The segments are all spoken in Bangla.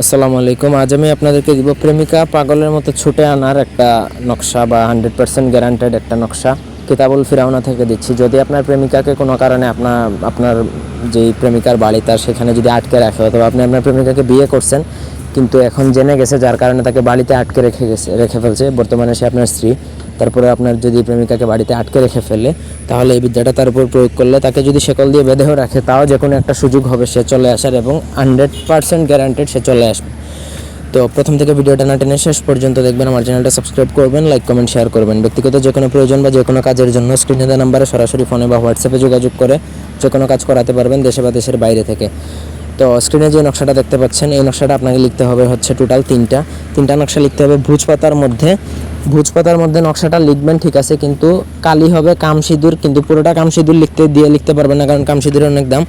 আসসালামু আলাইকুম। আজ আমি আপনাদেরকে দিব প্রেমিকা পাগলের মতো ছুটে আনার একটা নকশা বা হান্ড্রেড পার্সেন্ট গ্যারান্টেড একটা নকশা। কিতাবুল ফিরাউনা থেকে দিচ্ছি। যদি আপনার প্রেমিকাকে কোনো কারণে আপনার আপনার যেই প্রেমিকার বাড়ি তার সেখানে যদি আটকে রাখে, অথবা আপনি আপনার প্রেমিকাকে বিয়ে করছেন, কিন্তু এখন জেনে গেছে যার কারণে তাকে বাড়িতে আটকে রেখে গেছে, রেখে ফেলছে, বর্তমানে সে আপনার স্ত্রী। তারপরে আপনার যদি প্রেমিকাকে বাড়িতে আটকে রেখে ফেলে, তাহলে এই বিদ্যাটা তার উপর প্রয়োগ করলে তাকে যদি শেকল দিয়ে বেঁধেও রাখে, তাও যে কোনো একটা সুযোগ হবে সে চলে আসার এবং হান্ড্রেড পার্সেন্ট গ্যারান্টেড সে চলে আসবে। তো প্রথম থেকে ভিডিওটা না টেনে শেষ পর্যন্ত দেখবেন, আমার চ্যানেলটা সাবস্ক্রাইব করবেন লাইক কমেন্ট শেয়ার করবেন। ব্যক্তিগত যে কোনো প্রয়োজন বা যে কোনো কাজের জন্য স্ক্রিনে দেওয়া নাম্বারে সরাসরি ফোনে বা হোয়াটসঅ্যাপে যোগাযোগ করে যে কোনো কাজ করাতে পারবেন দেশে বা দেশের বাইরে থেকে। তো স্ক্রিনে যে নকশাটা দেখতে পাচ্ছেন, এই নকশাটা আপনাকে লিখতে হবে হচ্ছে টোটাল তিনটা। তিনটা নকশা লিখতে হবে ভুজ পাতার মধ্যে ভুজ পাতার মধ্যে নকশাটা লিখবেন, ঠিক আছে, কিন্তু কালি হবে কাম সিঁদুর কিন্তু পুরোটা কাম সিঁদুর লিখতে দিয়ে লিখতে পারবেন না, কারণ কাম সিঁদুরের অনেক দাম।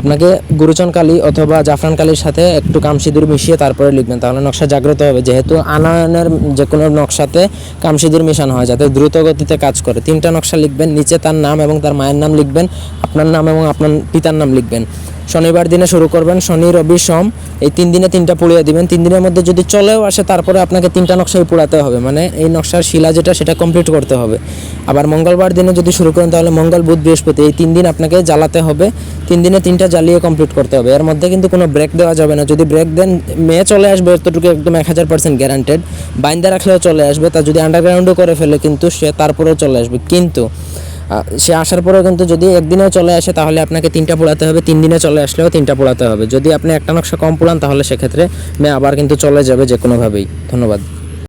আপনাকে গুরুচন কালি অথবা জাফরান কালির সাথে একটু কাম সিঁদুর মিশিয়ে তারপরে লিখবেন, তাহলে নকশা জাগ্রত হবে। যেহেতু আনায়নের যে কোনো নকশাতে কাম সিঁদুর মেশানো হয়, যাতে দ্রুত গতিতে কাজ করে। তিনটা নকশা লিখবেন, নিচে তার নাম এবং তার মায়ের নাম লিখবেন, আপনার নাম এবং আপনার পিতার নাম লিখবেন। শনিবার দিনে শুরু করবেন শনি, রবি, সোম। এই তিন দিনে তিনটা পুড়িয়ে দিবেন। তিন দিনের মধ্যে যদি চলেও আসে, তারপরে আপনাকে তিনটা নকশাই পুড়াতে হবে। মানে এই নকশার শিলা যেটা, সেটা কমপ্লিট করতে হবে। আবার মঙ্গলবার দিনে যদি শুরু করেন, তাহলে মঙ্গল, বুধ, বৃহস্পতি, এই তিন দিন আপনাকে জ্বালাতে হবে। তিন দিনে তিনটা জ্বালিয়ে কমপ্লিট করতে হবে। এর মধ্যে কিন্তু কোনো ব্রেক দেওয়া যাবে না। যদি ব্রেক দেন মেয়ে চলে আসবে এতটুকু একদম এক হাজার পার্সেন্ট গ্যারান্টেড বাইন্দা রাখলেও চলে আসবে। তা যদি আন্ডারগ্রাউন্ডও করে ফেলে, কিন্তু সে তারপরেও চলে আসবে। কিন্তু সে আসার পরেও কিন্তু যদি একদিনেও চলে আসে, তাহলে আপনাকে তিনটা পোড়াতে হবে। তিন দিনে চলে আসলেও তিনটা পোড়াতে হবে। যদি আপনি একটা নকশা কম পোড়ান, তাহলে সেক্ষেত্রে মেয়ে আবার কিন্তু চলে যাবে যে কোনোভাবেই ধন্যবাদ।